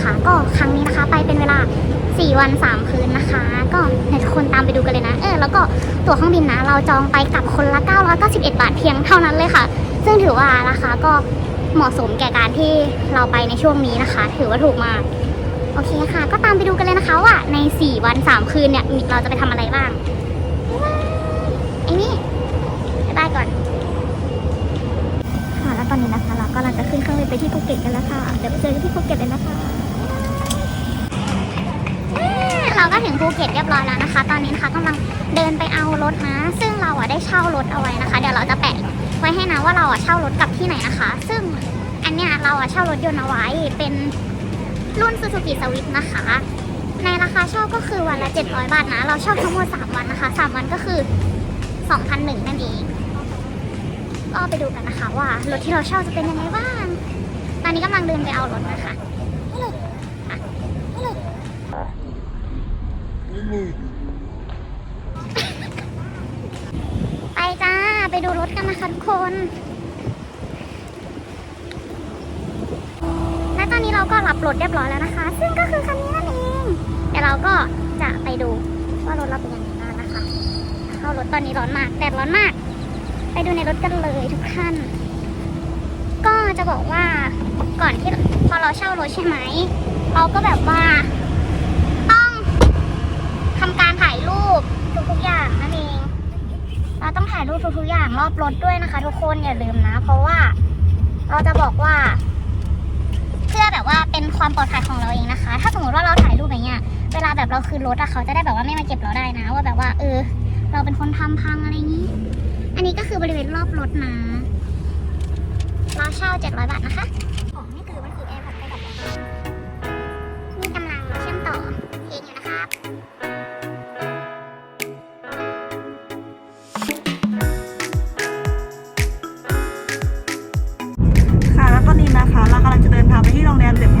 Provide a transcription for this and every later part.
นะคะ ก็ครั้งนี้นะคะ ไปเป็นเวลา 4 วัน 3 คืนนะคะ ก็เดี๋ยวทุกคนตามไปดูกันเลยนะ เออ แล้วก็ตั๋วเครื่องบินนะ เราจองไปกับคนละ 991 บาทเพียงเท่านั้นเลยค่ะ ซึ่งถือว่าราคาก็เหมาะสมแก่การที่เราไปในช่วงนี้นะคะ ถือว่าถูกมาก โอเคค่ะ ก็ตามไปดูกันเลยนะคะว่าใน 4 วัน 3 คืนเนี่ยเราจะไปทำอะไรบ้างไอ้นี่บ๊ายบายก่อนค่ะแล้วตอนนี้นะคะ เรากำลังจะขึ้นเครื่องบินไปที่ภูเก็ตกันแล้วค่ะ เดี๋ยวไปเจอกันที่ภูเก็ตเลยนะคะอ่า เราก็ถึงภูเก็ตเรียบร้อยแล้วนะคะ ตอนนี้นะคะกำลังเดินไปเอารถนะ ซึ่งเราอะได้เช่ารถเอาไว้นะคะ เดี๋ยวเราจะแปะไว้ให้นะว่าเราอะเช่ารถกับที่ไหนนะคะ ซึ่งอันเนี้ยเราอะเช่ารถยนต์เอาไว้เป็นรุ่น Suzuki Swift นะคะ ในราคาเช่าก็คือวันละ 700 บาทนะ เราเช่าทั้งหมด 3 วันนะคะ 3 วันก็คือ 2,001นั่นเองก็ไปดูกันนะคะว่ารถที่เราเช่าจะเป็นยังไงบ้าง ตอนนี้กำลังเดินไปเอารถนะคะ ไปจ้า ไปดูรถกันนะคะทุกคน และตอนนี้เราก็รับรถเรียบร้อยแล้วนะคะ ซึ่งก็คือคันนี้นั่นเอง เดี๋ยวเราก็จะไปดูว่ารถเราเป็นยังไงบ้างนะคะ เข้ารถตอนนี้ร้อนมากแดดร้อนมาก ไปดูในรถกันเลยทุกท่าน ก็จะบอกว่าก่อนที่พอเราเช่ารถใช่ไหม เราก็แบบว่า ต้องทำการถ่ายรูป ทุกๆอย่างนั่นเอง เราต้องถ่ายรูปทุกๆอย่างรอบรถด้วยนะคะ ทุกคนอย่าลืมนะ เพราะว่าเราจะบอกว่า เพื่อแบบว่าเป็นความปลอดภัยของเราเองนะคะ ถ้าสมมติว่าเราถ่ายรูปอย่างเงี้ยเวลาแบบเราคืนรถอะเขาจะได้แบบว่าไม่มาเก็บเราได้นะ ว่าแบบว่า เออ เราเป็นคนทำพังอะไรงี้ อันนี้ก็คือบริเวณรอบรถนะเราเช่า700บาทนะคะของนี่คือมันคือแอร์พอร์ตไปแบบนี่กำลังเชื่อมต่อเพลงอยู่นะครับ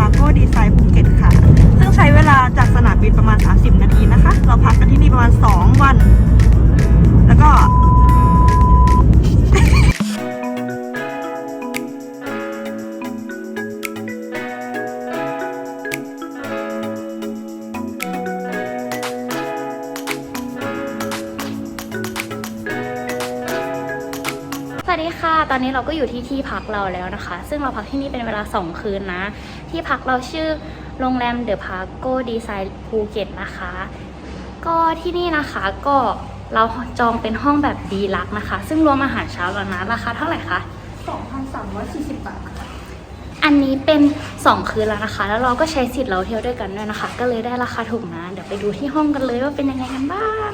รงแรมเดอะพาโก้ดีไซน์ภูเก็ตค่ะ ซึ่งใช้เวลาจากสนามบินประมาณ 30 นาทีนะคะ เราพักกันที่นี่ประมาณ 2 วัน แล้วก็สวัสดีค่ะ ตอนนี้เราก็อยู่ที่ที่พักเราแล้วนะคะ ซึ่งเราพักที่นี่เป็นเวลา 2 คืนนะ ที่พักเราชื่อโรงแรมเดอะพาโกดีไซน์ภูเก็ตนะคะ ก็ที่นี่นะคะก็เราจองเป็นห้องแบบดีลักซ์นะคะ ซึ่งรวมอาหารเช้าแล้วนะราคาเท่าไหร่คะ 2,340 บาทค่ะอันนี้เป็น 2 คืนแล้วนะคะ แล้วเราก็ใช้สิทธิ์เราเที่ยวด้วยกันด้วยนะคะ ก็เลยได้ราคาถูกนะ เดี๋ยวไปดูที่ห้องกันเลยว่าเป็นยังไงกันบ้าง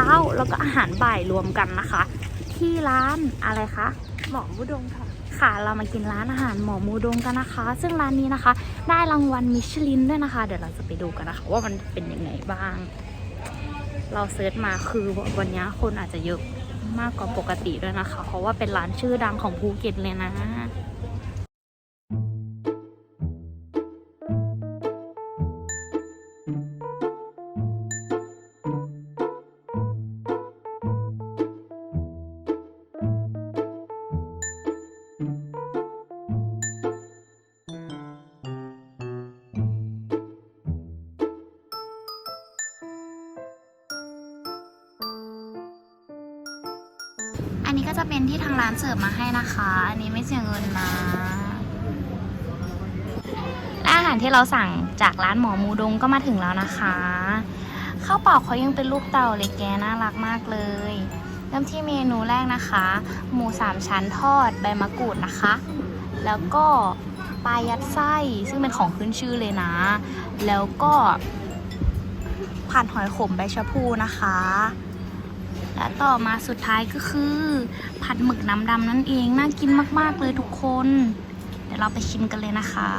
ช้าแล้วก็อาหารบ่ายรวมกันนะคะ ที่ร้านอะไรคะ หมอมุดงค่ะ ค่ะเรามากินร้านอาหารหมอมูดงกันนะคะ ซึ่งร้านนี้นะคะ ได้รางวัลมิชลินด้วยนะคะ เดี๋ยวเราจะไปดูกันนะคะ ว่ามันเป็นยังไงบ้าง เราเซิร์ชมาคือวันนี้คนอาจจะเยอะมากกว่าปกติด้วยนะคะ เพราะว่าเป็นร้านชื่อดังของภูเก็ตเลยนะ ร้านเสิร์ฟมาให้นะคะ อันนี้ไม่เสียเงินนะและอาหารที่เราสั่งจากร้านหมอมูดงก็มาถึงแล้วนะคะข้าวเปล่าเขายังเป็นรูปเต่าเลยแกน่ารักมากเลยเริ่มที่เมนูแรกนะคะ หมูสามชั้นทอดใบมะกรูดนะคะ แล้วก็ปลายัดไส้ซึ่งเป็นของขึ้นชื่อเลยนะ แล้วก็ผัดหอยขมใบชะพูนะคะ และต่อมาสุดท้ายก็คือ ผัดหมึกน้ำดำนั่นเอง น่ากินมาก ๆ เลยทุกคน เดี๋ยวเราไปชิมกันเลยนะคะ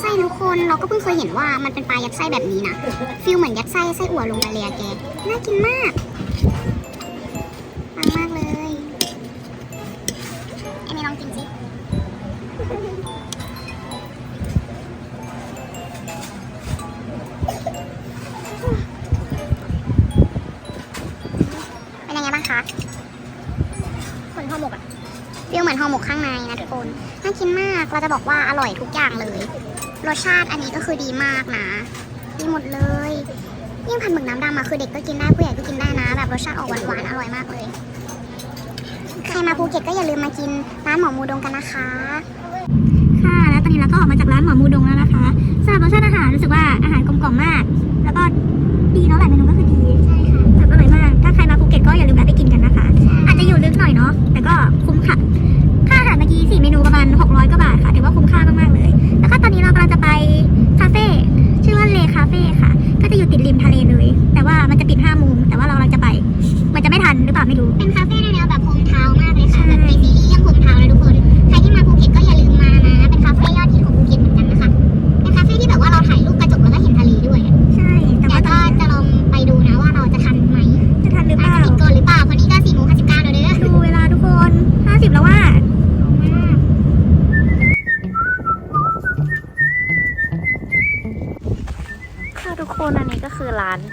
ไส้ทุกคนเราก็เพิ่งเคยเห็นว่ามันเป็นปลายัดไส้แบบนี้นะฟิลเหมือนยัดไส้ไส้อั่วลงไปเลยอะแกน่ากินมากปังมากเลยไอ้นี่ลองกินสิเป็นยังไงบ้างคะเหมือนห่อหมกอะฟิลเหมือนห่อหมกข้างในนะทุกคนน่ากินมากเราจะบอกว่าอร่อยทุกอย่างเลย รสชาติอันนี้ก็คือดีมากนะดีหมดเลยยิ่งผัดหมึกน้ำดำอะคือเด็กก็กินได้ผู้ใหญ่ก็กินได้นะ แบบรสชาติออกหวานๆอร่อยมากเลย ใครมาภูเก็ตก็อย่าลืมมากินร้านหมอมูดงกันนะคะ ค่ะแล้วตอนนี้เราก็ออกมาจากร้านหมอมูดงแล้วนะคะสำหรับรสชาติอาหารรู้สึกว่าอาหารกลมกล่อมมาก แล้วก็ดีเนาะหลายเมนูก็คือดีใช่ค่ะแบบอร่อยมาก ถ้าใครมาภูเก็ตก็อย่าลืมแวะไปกินกันนะคะ อาจจะอยู่ลึกหน่อยเนาะแต่ก็คุ้มค่ะค่าอาหารเมื่อกี้สี่เมนูประมาณ600กว่าบาทค่ะถือว่าคุ้มค่ามากๆเลย ริมทะเลเลย แต่ว่ามันจะปิด5โมงแต่ว่าเรา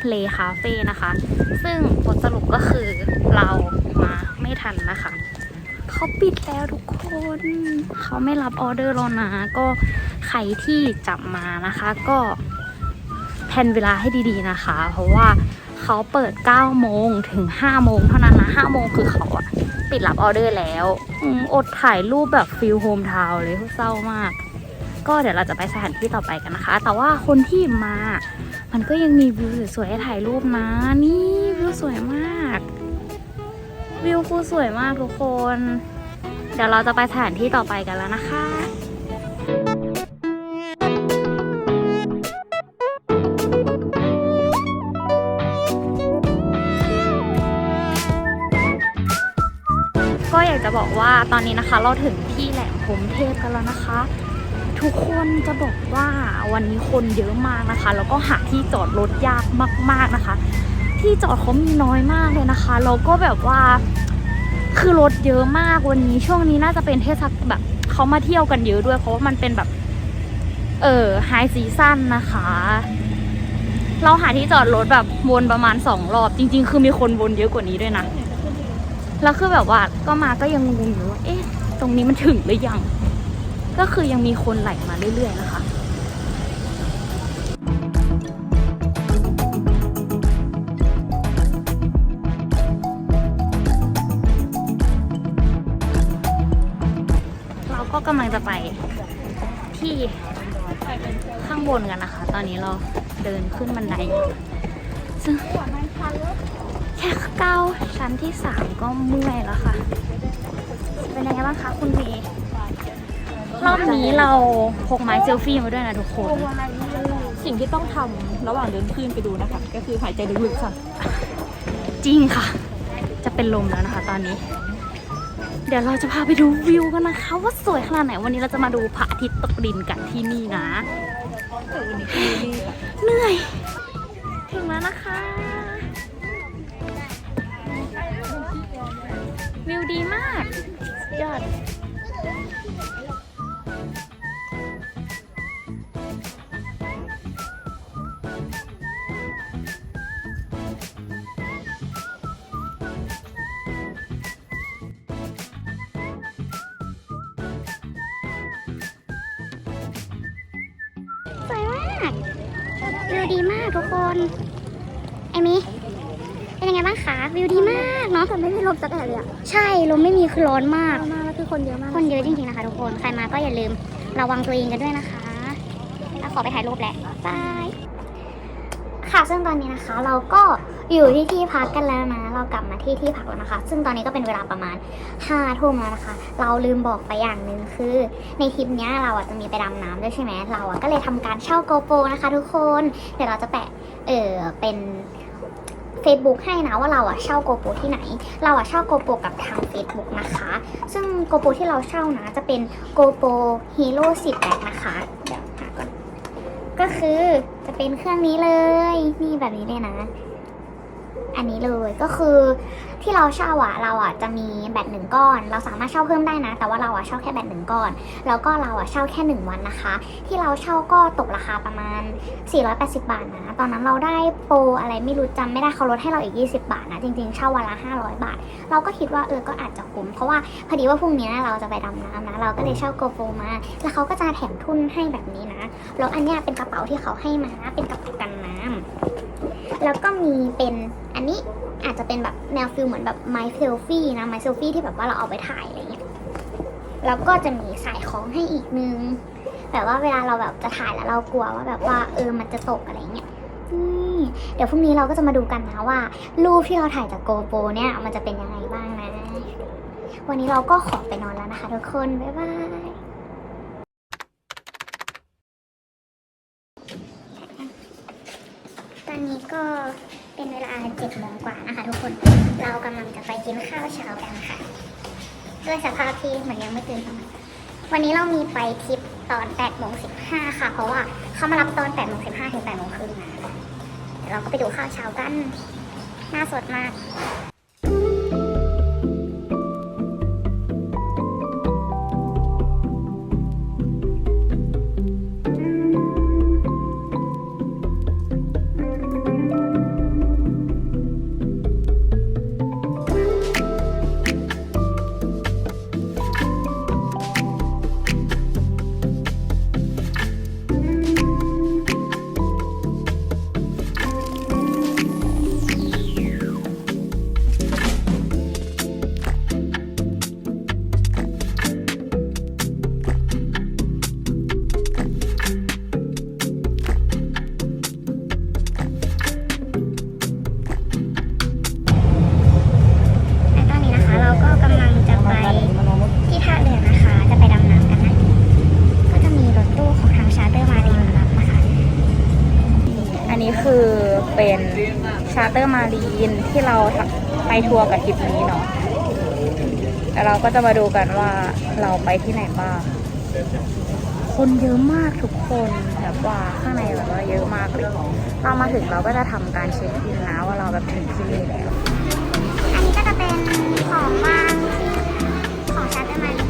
คือร้านเลคาเฟ่นะคะ ซึ่งผลสรุปก็คือเรามาไม่ทันนะคะ เขาปิดแล้วทุกคน เขาไม่รับออเดอร์แล้วนะ ก็ใครที่จับมานะคะก็แพนเวลาให้ดีๆนะคะ เพราะว่าเขาเปิด 9 โมงถึง 5 โมงเท่านั้นนะ 5 โมงคือเขาอะปิดรับออเดอร์แล้วอมอดถ่ายรูปแบบฟิลโฮมทาวเลยเศร้ามาก ก็เดี๋ยวเราจะไปสถานที่ต่อไปกันนะคะ แต่ว่าคนที่มา มันก็ยังมีวิวสวยๆให้ถ่ายรูปนะ นี่วิวสวยมาก วิวคือสวยมากทุกคน เดี๋ยวเราจะไปสถานที่ต่อไปกันแล้วนะคะก็อยากจะบอกว่าตอนนี้นะคะ เราถึงที่แหลมพรมเทพกันแล้วนะคะ ทุกคนจะบอกว่าวันนี้คนเยอะมากนะคะ แล้วก็หาที่จอดรถยากมาก ๆนะคะ ที่จอดเขามีน้อยมากเลยนะคะแล้วก็แบบว่าคือรถเยอะมากวันนี้ช่วงนี้น่าจะเป็นเทศกาลแบบเขามาเที่ยวกันเยอะด้วย เพราะว่ามันเป็นแบบ เออไฮซีซั่นนะคะ เราหาที่จอดรถแบบวนประมาณสองรอบจริง ๆ คือมีคนวนเยอะกว่านี้ด้วยนะแล้วคือแบบว่าก็มาก็ยังงงอยู่ว่าเอ๊ะ ตรงนี้มันถึงหรือยัง ก็คือยังมีคนไหลมาเรื่อยๆนะคะเราก็กำลังจะไปที่ข้างบนกันนะคะ ตอนนี้เราเดินขึ้นบันได ซึ่งแค่ก้าวชั้นที่สามก็เมื่อยแล้วค่ะ เป็นยังไงบ้างคะคุณเมย์ รอบนี้เราพกไม้เซลฟี่มาด้วยนะทุกคน สิ่งที่ต้องทำระหว่างเดินขึ้นไปดูนะคะ ก็คือหายใจลึกๆค่ะ จริงค่ะ จะเป็นลมแล้วนะคะ ตอนนี้ เดี๋ยวเราจะพาไปดูวิวกันนะคะว่าสวยขนาดไหนวันนี้เราจะมาดูพระอาทิตย์ตกดินกันที่นี่นะ เหนื่อย ถึงแล้วนะคะ วิวดีมากสุดยอดากวิวดีมากทุกคนไอมิเป็นยังไงบ้างคะวิวดีมากเนาะแต่ไม่มีลมสักแอะเลยอะใช่ลมไม่มีคือร้อนมาก มากแล้วคือคนเยอะมาก คนเยอะจริงๆนะคะทุกคนใครมาก็อย่าลืมระวังตัวเองกันด้วยนะคะแล้วขอไปถ่ายรูปแหละบายค่ะซึ่งตอนนี้นะคะ เราก็ อยู่ที่ที่พักกันแล้วนะ เรากลับมาที่ที่พักแล้วนะคะ ซึ่งตอนนี้ก็เป็นเวลาประมาณห้าทุ่มแล้วนะคะ เราลืมบอกไปอย่างหนึ่งคือ ในทริปนี้เราอะจะมีไปดำน้ำด้วยใช่ไหมเราอะก็เลยทำการเช่าโกโปรนะคะทุกคน เดี๋ยวเราจะแปะเออเป็น Facebook ให้นะว่าเราอะเช่าโกโปรที่ไหน เราอะเช่าโกโปรกับทาง Facebook นะคะ ซึ่งโกโปรที่เราเช่านะจะเป็นโกโปร Hero 10แบ็นะคะ เดี๋ยวหาก่อน ก็คือจะเป็นเครื่องนี้เลย นี่แบบนี้เลยนะ อันนี้เลยก็คือที่เราเช่าอะเราอะจะมีแบตหนึ่งก้อน เราสามารถเช่าเพิ่มได้นะ แต่ว่าเราอะเช่าแค่แบตหนึ่งก้อน แล้วก็เราอะเช่าแค่หนึ่งวันนะคะ ที่เราเช่าก็ตกราคาประมาณ 480 บาทนะ ตอนนั้นเราได้โปรอะไรไม่รู้จำไม่ได้เขาลดให้เราอีก 20 บาทนะ จริงๆเช่าวันละ 500 บาท เราก็คิดว่าเออก็อาจจะคุ้มเพราะว่าพอดีว่าพรุ่งนี้เราจะไปดำน้ำนะเราก็เลยเช่าโกโปรมา แล้วเขาก็จะแถมทุนให้แบบนี้นะแล้วอันเนี้ยเป็นกระเป๋าที่เขาให้มาเป็นกระเป๋ากันน้ำ แล้วก็มีเป็นอันนี้อาจจะเป็นแบบแนวฟิลเหมือนแบบ my selfie นะ my selfie ที่แบบว่าเราเอาไปถ่ายอะไรเงี้ยแล้วก็จะมีสายคล้องให้อีกนึงแบบว่าเวลาเราแบบจะถ่ายแล้วเรากลัวว่าแบบว่าเออมันจะตกอะไรเงี้ยนี่เดี๋ยวพรุ่งนี้เราก็จะมาดูกันนะว่า รูปที่เราถ่ายจากโกโปรเนี่ยมันจะเป็นยังไงบ้างนะ วันนี้เราก็ขอไปนอนแล้วนะคะทุกคน บ๊ายบาย ตอ นี้ก็เป็นเวลาเจ็ดโมงกว่านะคะทุกคน เรากำลังจะไปกินข้าวเช้ากันค่ะ ด้วยสภาพที่เหมือนยังไม่ตื่นวันนี้เรามีไปทริปตอน8โมง15ค่ะ เพราะว่าเขามารับตอน8โมง15ถึง8โมงครึ่งนะเดี๋ยวเราก็ไปดูข้าวเช้ากัน น่าสดมาก นี้คือเป็นชาร์เตอร์มารีนที่เราไปทัวร์กับทริปนี้เนาะแล้วเราก็จะมาดูกันว่าเราไปที่ไหนบ้างคนเยอะมากทุกคนแบบว่าข้างในแบบว่าเยอะมากเลยเรามาถึงเราก็จะทำการเช็คอินนะว่าเราแบบถึงที่นี่แล้วำลังชาเตอร์มารีน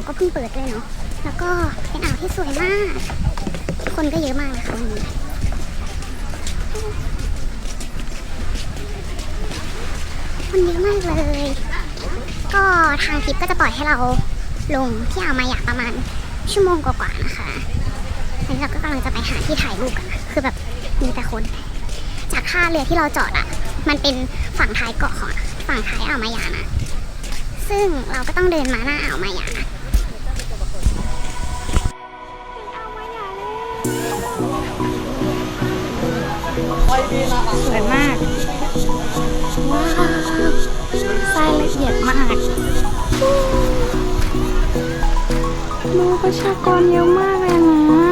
เขาก็เพิ่งเปิดด้วยเนาะ แล้วก็เป็นอ่าวที่สวยมาก คนก็เยอะมากเลยค่ะวันนี้คนเยอะมากเลย ก็ทางทริปก็จะปล่อยให้เราลงที่อ่าวมายาประมาณชั่วโมงกว่าๆนะคะอันนี้เราก็กำลังจะไปหาที่ถ่ายรูปกันนะคือแบบมีแต่คน จากท่าเรือที่เราจอดอะมันเป็นฝั่งท้ายเกาะของฝั่งท้ายอ่าวมายานะ ซึ่งเราก็ต้องเดินมาหน้าอ่าวมายา สวยมาก ว้าวรายละเอียดมากดูประชากรเยอะมากเลยนะ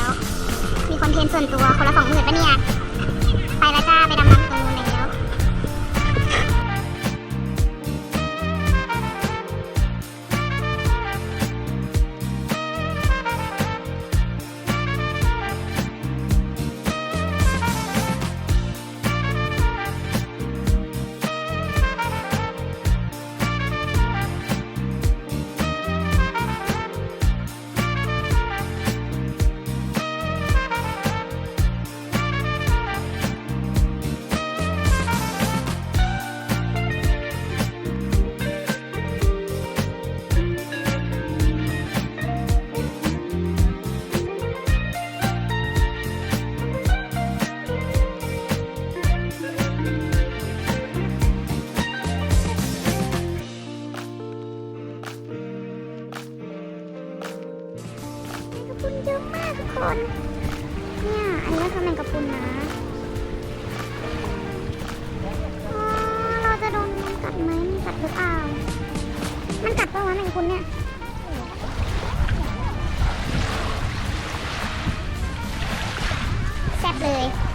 แล้ว มีคอนเทนต์ส่วนตัวคนละสองหมื่นปะเนี่ย ไปแล้วจ้าไปดำน้ำตรงนู้นเลย เลย